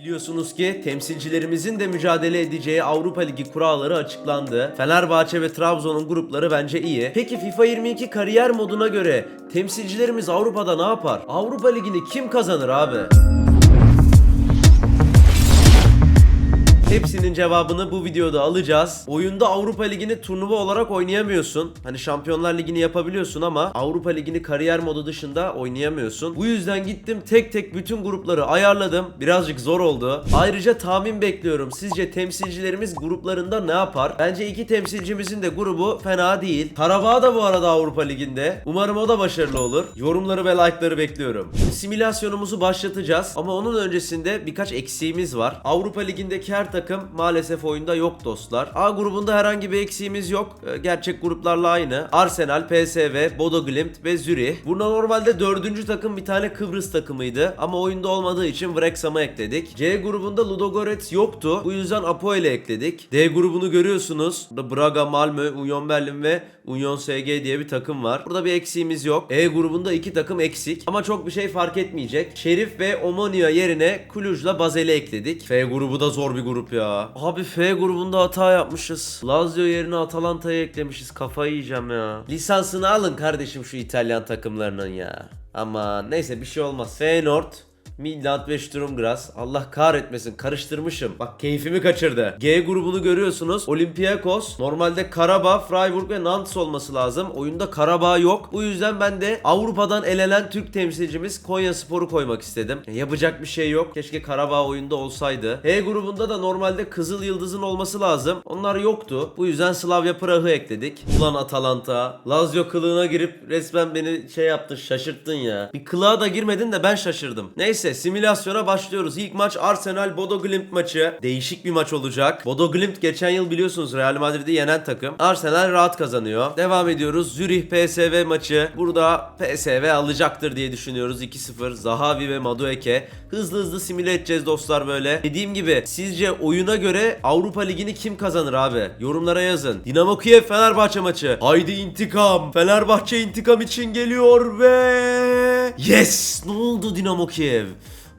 Biliyorsunuz ki temsilcilerimizin de mücadele edeceği Avrupa Ligi kuralları açıklandı. Fenerbahçe ve Trabzon'un grupları bence iyi. Peki FIFA 22 kariyer moduna göre temsilcilerimiz Avrupa'da ne yapar? Avrupa Ligi'ni kim kazanır abi? Hepsinin cevabını bu videoda alacağız. Oyunda Avrupa Ligi'ni turnuva olarak oynayamıyorsun. Hani Şampiyonlar Ligi'ni yapabiliyorsun ama Avrupa Ligi'ni kariyer modu dışında oynayamıyorsun. Bu yüzden gittim tek tek bütün grupları ayarladım. Birazcık zor oldu. Ayrıca tahmin bekliyorum. Sizce temsilcilerimiz gruplarında ne yapar? Bence iki temsilcimizin de grubu fena değil. Karabağ da bu arada Avrupa Ligi'nde. Umarım o da başarılı olur. Yorumları ve like'ları bekliyorum. Simülasyonumuzu başlatacağız ama onun öncesinde birkaç eksiğimiz var. Avrupa Ligi'ndeki her takım maalesef oyunda yok dostlar. A grubunda herhangi bir eksiğimiz yok. Ee, Gerçek gruplarla aynı. Arsenal, PSV, Bodo Glimt ve Zürih. Burada normalde dördüncü takım bir tane Kıbrıs takımıydı ama oyunda olmadığı için Wrexham'ı ekledik. C grubunda Ludogorets yoktu. Bu yüzden Apo ile ekledik. D grubunu görüyorsunuz. Burada Braga, Malmö, Union Berlin ve Union SG diye bir takım var. Burada bir eksiğimiz yok. E grubunda iki takım eksik ama çok bir şey fark etmeyecek. Şerif ve Omonia yerine Kuluj'la Bazel'i ekledik. F grubu da zor bir grup ya. Abi F grubunda hata yapmışız. Lazio yerine Atalanta'yı eklemişiz. Kafayı yiyeceğim ya. Lisansını alın kardeşim şu İtalyan takımlarının ya. Ama neyse bir şey olmaz. Feyenoord, Midland ve Sturm Graz. Allah kahretmesin karıştırmışım. Bak keyfimi kaçırdı. G grubunu görüyorsunuz. Olympiakos. Normalde Karabağ, Freiburg ve Nantes olması lazım. Oyunda Karabağ yok. Bu yüzden ben de Avrupa'dan elenen Türk temsilcimiz Konya Spor'u koymak istedim. Ya Yapacak bir şey yok. Keşke Karabağ oyunda olsaydı. H grubunda da normalde Kızıl Yıldız'ın olması lazım. Onlar yoktu. Bu yüzden Slavia Prah'ı ekledik. Ulan Atalanta. Lazio kılığına girip resmen beni şey yaptın şaşırttın ya. Bir kılığa da girmedin de ben şaşırdım. Neyse simülasyona başlıyoruz. İlk maç Arsenal Bodo Glimt maçı. Değişik bir maç olacak. Bodo Glimt geçen yıl biliyorsunuz Real Madrid'i yenen takım. Arsenal rahat kazanıyor. Devam ediyoruz. Zürih PSV maçı. Burada PSV alacaktır diye düşünüyoruz. 2-0. Zahavi ve Madueke. Hızlı hızlı simüle edeceğiz dostlar böyle. Dediğim gibi sizce oyuna göre Avrupa Ligi'ni kim kazanır abi? Yorumlara yazın. Dinamo Kiev Fenerbahçe maçı. Haydi intikam. Fenerbahçe intikam için geliyor ve... Yes! Ne oldu Dinamo Kiev?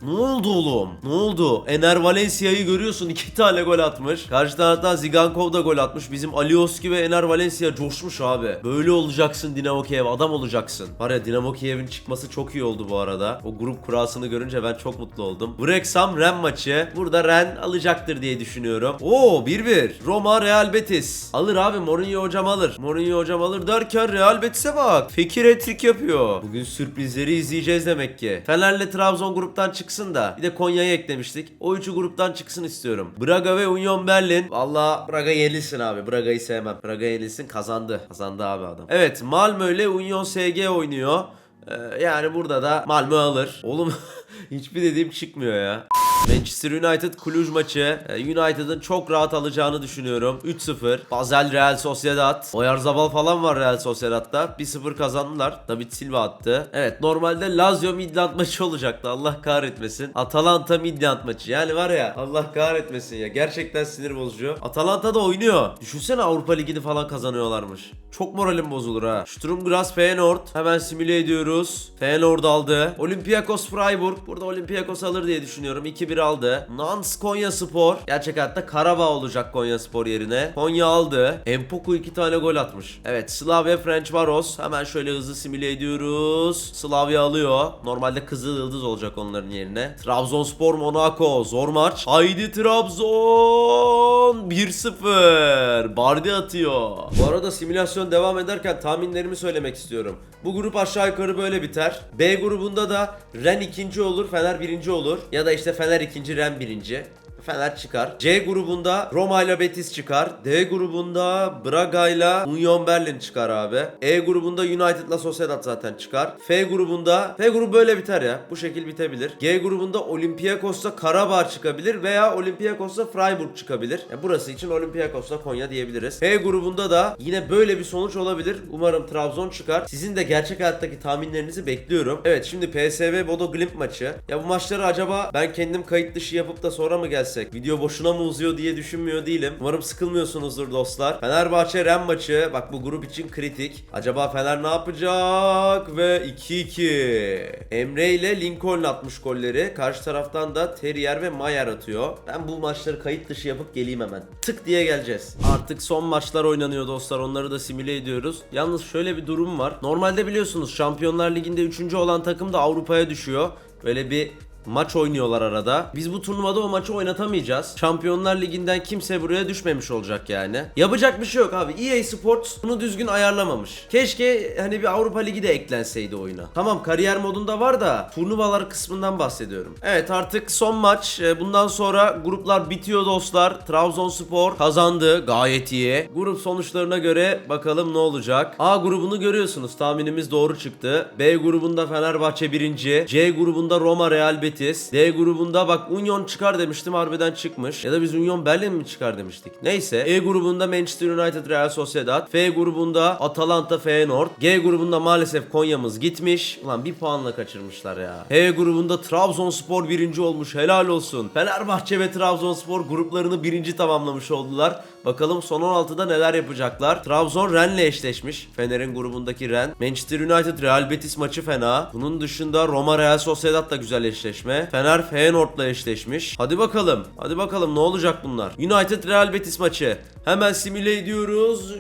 Ne oldu oğlum? Ne oldu? Ener Valencia'yı görüyorsun iki tane gol atmış. Karşı taraftan Zigankov da gol atmış. Bizim Alioski ve Ener Valencia coşmuş abi. Böyle olacaksın Dinamo Kiev adam olacaksın. Var ya Dinamo Kiev'in çıkması çok iyi oldu bu arada. O grup kurasını görünce ben çok mutlu oldum. Wrexham Ren maçı. Burada Ren alacaktır diye düşünüyorum. Oo 1-1. Roma Real Betis. Alır abi Mourinho hocam alır. Mourinho hocam alır derken Real Betis'e bak. Fekir etrik yapıyor. Bugün sürprizleri izleyeceğiz demek ki. Fener'le Trabzon gruptan çıksın da bir de Konya'yı eklemiştik. O üçü gruptan çıksın istiyorum. Braga ve Union Berlin. Valla Braga yenilsin abi. Braga'yı sevmem. Braga yenilsin kazandı. Kazandı abi adam. Evet Malmö ile Union SG oynuyor. Ee, yani burada da Malmö alır. Oğlum hiçbir dediğim çıkmıyor ya. Manchester United Cluj maçı. Ee, United'ın çok rahat alacağını düşünüyorum. 3-0. Basel Real Sociedad. Oyarzabal falan var Real Sociedad'da. 1-0 kazandılar. David Silva attı. Evet normalde Lazio Midland maçı olacaktı. Allah kahretmesin. Atalanta Midland maçı. Yani var ya Allah kahretmesin ya. Gerçekten sinir bozucu. Atalanta da oynuyor. Düşünsene Avrupa Ligi'ni falan kazanıyorlarmış. Çok moralim bozulur ha. Sturm Graz Feyenoord. Hemen simüle ediyoruz. Feyenoord aldı. Olympiakos Freiburg. Burada Olympiakos alır diye düşünüyorum. 2-1 aldı. Nans Konya Spor. Gerçek hayatta Karabağ olacak Konya Spor yerine. Konya aldı. Empoku 2 tane gol atmış. Evet Slavia French Varos. Hemen şöyle hızlı simüle ediyoruz. Slavia alıyor. Normalde Kızıl Yıldız olacak onların yerine. Trabzonspor Monaco. Zor maç. Haydi Trabzon. 1-0. Bardi atıyor. Bu arada simülasyon devam ederken tahminlerimi söylemek istiyorum. Bu grup aşağı yukarı böyle biter. B grubunda da Ren ikinci olur, Fener birinci olur. Ya da işte Fener ikinci, Ren birinci. Fener çıkar. C grubunda Roma ile Betis çıkar. D grubunda Braga ile Union Berlin çıkar abi. E grubunda United ile Sociedad zaten çıkar. F grubunda F grubu böyle biter ya. Bu şekil bitebilir. G grubunda Olympiakos'la Karabağ çıkabilir veya Olympiakos'la Freiburg çıkabilir. Ya burası için Olympiakos'la Konya diyebiliriz. H grubunda da yine böyle bir sonuç olabilir. Umarım Trabzon çıkar. Sizin de gerçek hayattaki tahminlerinizi bekliyorum. Evet şimdi PSV Bodo Glimt maçı. Ya bu maçları acaba ben kendim kayıt dışı yapıp da sonra mı gelsem gelsek. Video boşuna mı uzuyor diye düşünmüyor değilim. Umarım sıkılmıyorsunuzdur dostlar. Fenerbahçe Ren maçı. Bak bu grup için kritik. Acaba Fener ne yapacak? Ve 2-2. Emre ile Lincoln atmış golleri. Karşı taraftan da Terrier ve Mayer atıyor. Ben bu maçları kayıt dışı yapıp geleyim hemen. Tık diye geleceğiz. Artık son maçlar oynanıyor dostlar. Onları da simüle ediyoruz. Yalnız şöyle bir durum var. Normalde biliyorsunuz Şampiyonlar Ligi'nde 3. olan takım da Avrupa'ya düşüyor. Böyle bir maç oynuyorlar arada. Biz bu turnuvada o maçı oynatamayacağız. Şampiyonlar Ligi'nden kimse buraya düşmemiş olacak yani. Yapacak bir şey yok abi. EA Sports bunu düzgün ayarlamamış. Keşke hani bir Avrupa Ligi de eklenseydi oyuna. Tamam kariyer modunda var da turnuvalar kısmından bahsediyorum. Evet artık son maç. Ee, Bundan sonra gruplar bitiyor dostlar. Trabzonspor kazandı. Gayet iyi. Grup sonuçlarına göre bakalım ne olacak. A grubunu görüyorsunuz. Tahminimiz doğru çıktı. B grubunda Fenerbahçe birinci. C grubunda Roma Real Betis. D grubunda bak Union çıkar demiştim harbiden çıkmış. Ya da biz Union Berlin mi çıkar demiştik. Neyse. E grubunda Manchester United Real Sociedad. F grubunda Atalanta Feyenoord. G grubunda maalesef Konya'mız gitmiş. Ulan bir puanla kaçırmışlar ya. H grubunda Trabzonspor birinci olmuş. Helal olsun. Fenerbahçe ve Trabzonspor gruplarını birinci tamamlamış oldular. Bakalım son 16'da neler yapacaklar. Trabzon Rennes'le eşleşmiş. Fener'in grubundaki Ren. Manchester United Real Betis maçı fena. Bunun dışında Roma Real Sociedad da güzel eşleşme. Fener Feyenoord'la eşleşmiş. Hadi bakalım. Hadi bakalım ne olacak bunlar. United Real Betis maçı. Hemen simüle ediyoruz.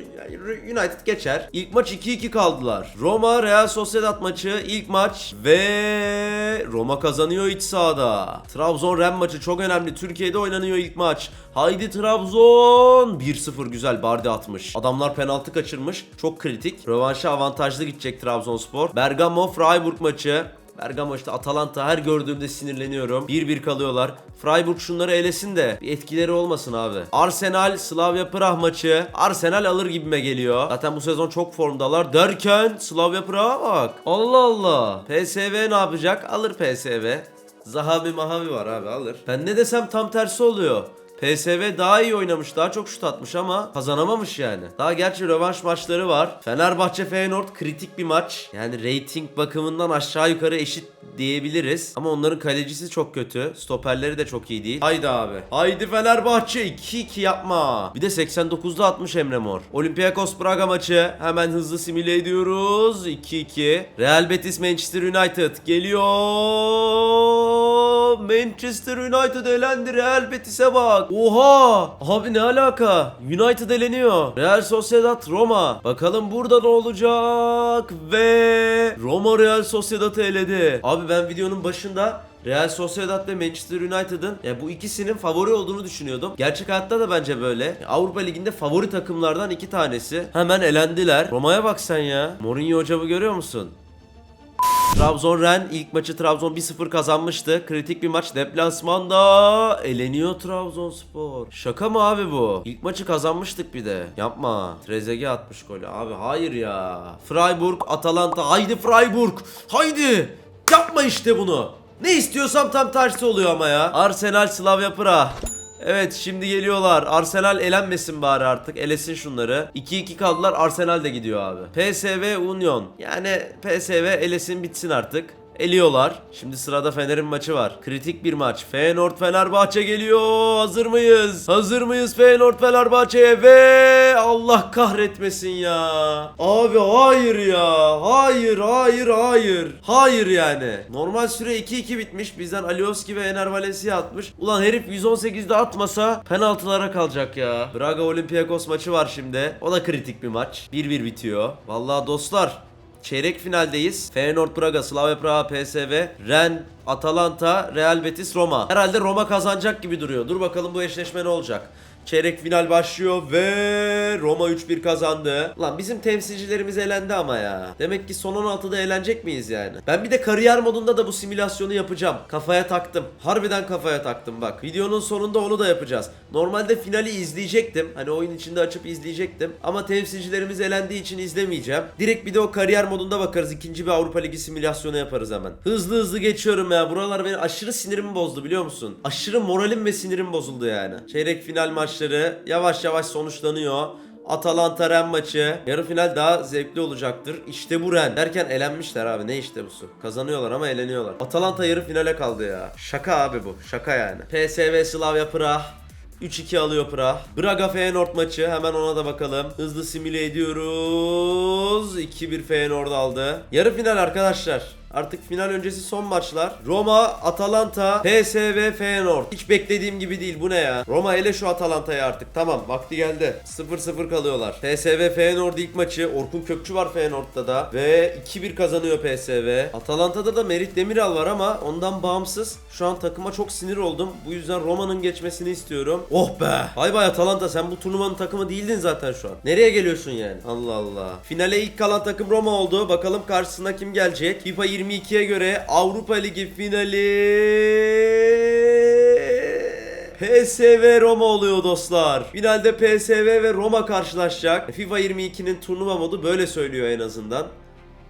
United geçer. İlk maç 2-2 kaldılar. Roma Real Sociedad maçı ilk maç ve Roma kazanıyor iç sahada. Trabzon Ren maçı çok önemli. Türkiye'de oynanıyor ilk maç. Haydi Trabzon. 1-0 güzel Bardi atmış. Adamlar penaltı kaçırmış. Çok kritik. Rövanşa avantajlı gidecek Trabzonspor. Bergamo Freiburg maçı. Bergamo işte Atalanta her gördüğümde sinirleniyorum. 1-1 kalıyorlar. Freiburg şunları elesin de bir etkileri olmasın abi. Arsenal Slavia Prah maçı. Arsenal alır gibime geliyor. Zaten bu sezon çok formdalar derken Slavia Prah'a bak. Allah Allah. PSV ne yapacak? Alır PSV. Zahavi Mahavi var abi alır. Ben ne desem tam tersi oluyor. PSV daha iyi oynamış, daha çok şut atmış ama kazanamamış yani. Daha gerçi rövanş maçları var. Fenerbahçe Feyenoord kritik bir maç. Yani rating bakımından aşağı yukarı eşit diyebiliriz. Ama onların kalecisi çok kötü. Stoperleri de çok iyi değil. Haydi abi. Haydi Fenerbahçe 2-2 yapma. Bir de 89'da atmış Emre Mor. Olympiakos Braga maçı. Hemen hızlı simüle ediyoruz. 2-2. Real Betis Manchester United geliyor. Manchester United elendi. Real Betis'e bak. Oha! Abi ne alaka? United eleniyor. Real Sociedad Roma. Bakalım burada ne olacak? Ve Roma Real Sociedad'ı eledi. Abi ben videonun başında Real Sociedad ve Manchester United'ın ya bu ikisinin favori olduğunu düşünüyordum. Gerçek hayatta da bence böyle. Avrupa Ligi'nde favori takımlardan iki tanesi. Hemen elendiler. Roma'ya bak sen ya. Mourinho hocamı görüyor musun? Trabzon Ren ilk maçı Trabzon 1-0 kazanmıştı. Kritik bir maç deplasmanda eleniyor Trabzonspor. Şaka mı abi bu? İlk maçı kazanmıştık bir de. Yapma. Trezeguet atmış golü. Abi hayır ya. Freiburg, Atalanta. Haydi Freiburg. Haydi. Yapma işte bunu. Ne istiyorsam tam tersi oluyor ama ya. Arsenal Slavia Prag. Evet şimdi geliyorlar. Arsenal elenmesin bari artık. Elesin şunları. 2-2 kaldılar. Arsenal de gidiyor abi. PSV Union. Yani PSV elesin bitsin artık. Eliyorlar. Şimdi sırada Fener'in maçı var. Kritik bir maç. Feyenoord Fenerbahçe geliyor. Hazır mıyız? Hazır mıyız Feyenoord Fenerbahçe'ye ve Allah kahretmesin ya. Abi hayır ya. Hayır hayır hayır. Hayır yani. Normal süre 2-2 bitmiş. Bizden Alioski ve Ener Valencia atmış. Ulan herif 118'de atmasa penaltılara kalacak ya. Braga Olympiakos maçı var şimdi. O da kritik bir maç. 1-1 bitiyor. Vallahi dostlar Çeyrek finaldeyiz. Feyenoord Praga, Slavia Praha, PSV, Ren, Atalanta, Real Betis, Roma. Herhalde Roma kazanacak gibi duruyor. Dur bakalım bu eşleşme ne olacak? Çeyrek final başlıyor ve Roma 3-1 kazandı. Lan bizim temsilcilerimiz elendi ama ya. Demek ki son 16'da eğlenecek miyiz yani? Ben bir de kariyer modunda da bu simülasyonu yapacağım. Kafaya taktım. Harbiden kafaya taktım bak. Videonun sonunda onu da yapacağız. Normalde finali izleyecektim. Hani oyun içinde açıp izleyecektim. Ama temsilcilerimiz elendiği için izlemeyeceğim. Direkt bir de o kariyer modunda bakarız. İkinci bir Avrupa Ligi simülasyonu yaparız hemen. Hızlı hızlı geçiyorum ya. Buralar beni aşırı sinirimi bozdu biliyor musun? Aşırı moralim ve sinirim bozuldu yani. Çeyrek final maçları yavaş yavaş sonuçlanıyor. Atalanta Ren maçı. Yarı final daha zevkli olacaktır. İşte bu Ren. Derken elenmişler abi. Ne işte busu? Kazanıyorlar ama eleniyorlar. Atalanta yarı finale kaldı ya. Şaka abi bu. Şaka yani. PSV Slavia Prag. 3-2 alıyor Prag. Braga Feyenoord maçı. Hemen ona da bakalım. Hızlı simüle ediyoruz. 2-1 Feyenoord aldı. Yarı final arkadaşlar. Artık final öncesi son maçlar. Roma, Atalanta, PSV, Feyenoord. Hiç beklediğim gibi değil. Bu ne ya? Roma hele şu Atalanta'ya artık. Tamam vakti geldi. 0-0 kalıyorlar. PSV, Feyenoord ilk maçı. Orkun Kökçü var Feyenoord'da da. Ve 2-1 kazanıyor PSV. Atalanta'da da Merit Demiral var ama ondan bağımsız. Şu an takıma çok sinir oldum. Bu yüzden Roma'nın geçmesini istiyorum. Oh be! Bay bay Atalanta sen bu turnuvanın takımı değildin zaten şu an. Nereye geliyorsun yani? Allah Allah. Finale ilk kalan takım Roma oldu. Bakalım karşısına kim gelecek? FIFA 22'ye göre Avrupa Ligi finali PSV Roma oluyor dostlar. Finalde PSV ve Roma karşılaşacak. FIFA 22'nin turnuva modu böyle söylüyor en azından.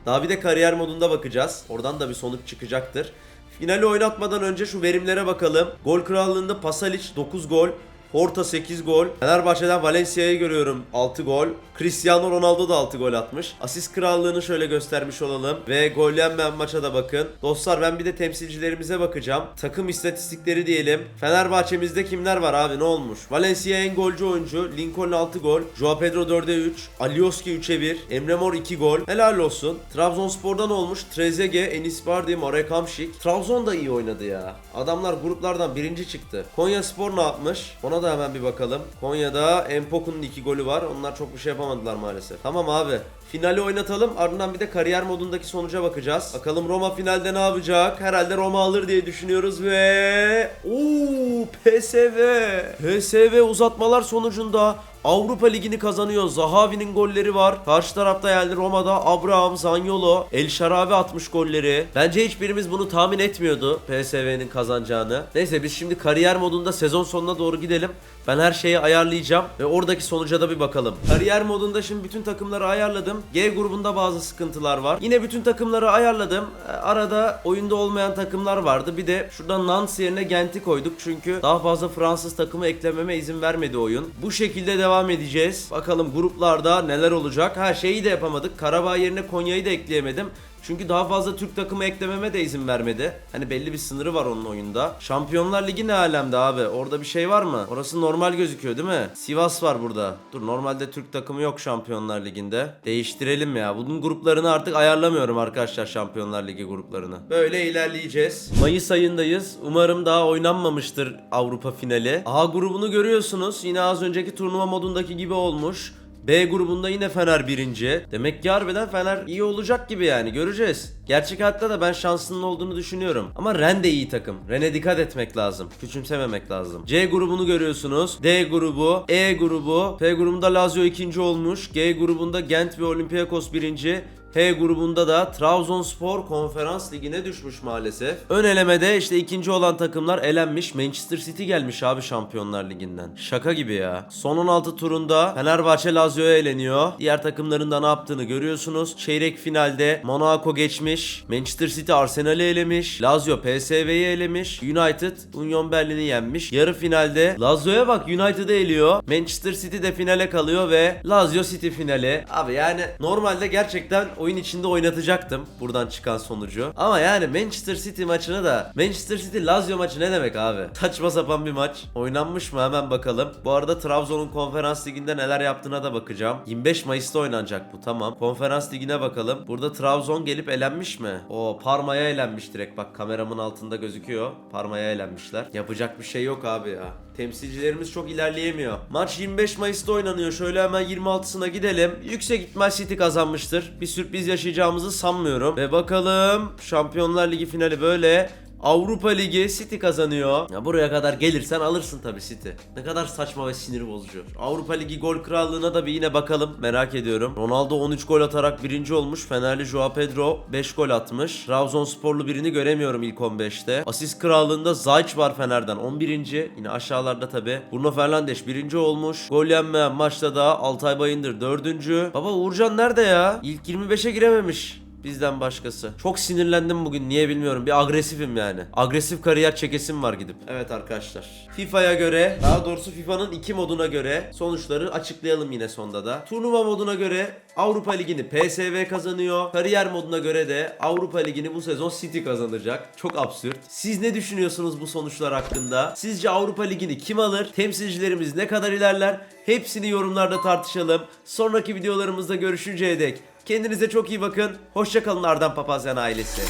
Daha bir de kariyer modunda bakacağız. Oradan da bir sonuç çıkacaktır. Finali oynatmadan önce şu verimlere bakalım. Gol krallığında Pasalic 9 gol. Horta 8 gol. Fenerbahçe'den Valencia'yı görüyorum 6 gol. Cristiano Ronaldo da 6 gol atmış. Asist krallığını şöyle göstermiş olalım. Ve gol yenmeyen maça da bakın. Dostlar ben bir de temsilcilerimize bakacağım. Takım istatistikleri diyelim. Fenerbahçe'mizde kimler var abi ne olmuş? Valencia en golcü oyuncu. Lincoln 6 gol. Joao Pedro 4'e 3. Alioski 3'e 1. Emre Mor 2 gol. Helal olsun. Trabzonspor'dan olmuş. Trezeguet, Enis Bardi, Marek Hamšík. Trabzon da iyi oynadı ya. Adamlar gruplardan birinci çıktı. Konya Spor ne yapmış? Ona da hemen bir bakalım. Konya'da Empoku'nun 2 golü var. Onlar çok bir şey yapamadılar maalesef. Tamam abi. Finali oynatalım. Ardından bir de kariyer modundaki sonuca bakacağız. Bakalım Roma finalde ne yapacak? Herhalde Roma alır diye düşünüyoruz ve... Ooo PSV. PSV uzatmalar sonucunda Avrupa Ligi'ni kazanıyor. Zahavi'nin golleri var. Karşı tarafta yani Roma'da Abraham, Zaniolo, El Şarabi atmış golleri. Bence hiçbirimiz bunu tahmin etmiyordu PSV'nin kazanacağını. Neyse biz şimdi kariyer modunda sezon sonuna doğru gidelim. Ben her şeyi ayarlayacağım ve oradaki sonuca da bir bakalım. Kariyer modunda şimdi bütün takımları ayarladım. G grubunda bazı sıkıntılar var. Yine bütün takımları ayarladım. E, Arada oyunda olmayan takımlar vardı. Bir de şuradan Nantes yerine Gent'i koyduk. Çünkü daha fazla Fransız takımı eklememe izin vermedi oyun. Bu şekilde devam edeceğiz. Bakalım gruplarda neler olacak. Her şeyi de yapamadık. Karabağ yerine Konya'yı da ekleyemedim. Çünkü daha fazla Türk takımı eklememe de izin vermedi. Hani belli bir sınırı var onun oyunda. Şampiyonlar Ligi ne alemde abi? Orada bir şey var mı? Orası normal gözüküyor değil mi? Sivas var burada. Dur normalde Türk takımı yok Şampiyonlar Ligi'nde. Değiştirelim ya. Bunun gruplarını artık ayarlamıyorum arkadaşlar Şampiyonlar Ligi gruplarını. Böyle ilerleyeceğiz. Mayıs ayındayız. Umarım daha oynanmamıştır Avrupa finali. A grubunu görüyorsunuz. Yine az önceki turnuva modundaki gibi olmuş. B grubunda yine Fener birinci. Demek ki harbiden Fener iyi olacak gibi yani göreceğiz. Gerçek hayatta da ben şansının olduğunu düşünüyorum. Ama Ren de iyi takım. Ren'e dikkat etmek lazım. Küçümsememek lazım. C grubunu görüyorsunuz. D grubu, E grubu, F grubunda Lazio ikinci olmuş. G grubunda Gent ve Olympiakos birinci. H grubunda da Trabzonspor Konferans Ligi'ne düşmüş maalesef. Ön elemede işte ikinci olan takımlar elenmiş. Manchester City gelmiş abi Şampiyonlar Ligi'nden. Şaka gibi ya. Son 16 turunda Fenerbahçe Lazio'ya eleniyor. Diğer takımların da ne yaptığını görüyorsunuz. Çeyrek finalde Monaco geçmiş. Manchester City Arsenal'i elemiş. Lazio PSV'yi elemiş. United Union Berlin'i yenmiş. Yarı finalde Lazio'ya bak United'ı eliyor. Manchester City de finale kalıyor ve Lazio City finali. Abi yani normalde gerçekten oyun içinde oynatacaktım buradan çıkan sonucu. Ama yani Manchester City maçını da Manchester City Lazio maçı ne demek abi? Saçma sapan bir maç. Oynanmış mı hemen bakalım. Bu arada Trabzon'un konferans liginde neler yaptığına da bakacağım. 25 Mayıs'ta oynanacak bu tamam. Konferans ligine bakalım. Burada Trabzon gelip elenmiş mi? O Parma'ya elenmiş direkt bak kameramın altında gözüküyor. Parma'ya elenmişler. Yapacak bir şey yok abi ya. Temsilcilerimiz çok ilerleyemiyor. Maç 25 Mayıs'ta oynanıyor. Şöyle hemen 26'sına gidelim. Yüksek ihtimal City kazanmıştır. Bir sürpriz yaşayacağımızı sanmıyorum. Ve bakalım Şampiyonlar Ligi finali böyle. Avrupa Ligi City kazanıyor. Ya buraya kadar gelirsen alırsın tabii City. Ne kadar saçma ve sinir bozucu. Avrupa Ligi gol krallığına da bir yine bakalım. Merak ediyorum. Ronaldo 13 gol atarak birinci olmuş. Fenerli Joao Pedro 5 gol atmış. Trabzonsporlu birini göremiyorum ilk 15'te. Asist krallığında Zayç var Fener'den 11. Yine aşağılarda tabii. Bruno Fernandes birinci olmuş. Gol yenmeyen maçta da Altay Bayındır 4. Baba Uğurcan nerede ya? İlk 25'e girememiş. Bizden başkası. Çok sinirlendim bugün niye bilmiyorum. Bir agresifim yani. Agresif kariyer çekesim var gidip. Evet arkadaşlar. FIFA'ya göre daha doğrusu FIFA'nın iki moduna göre sonuçları açıklayalım yine sonda da. Turnuva moduna göre Avrupa Ligi'ni PSV kazanıyor. Kariyer moduna göre de Avrupa Ligi'ni bu sezon City kazanacak. Çok absürt. Siz ne düşünüyorsunuz bu sonuçlar hakkında? Sizce Avrupa Ligi'ni kim alır? Temsilcilerimiz ne kadar ilerler? Hepsini yorumlarda tartışalım. Sonraki videolarımızda görüşünceye dek Kendinize çok iyi bakın. Hoşçakalın Ardan Papazyan ailesi.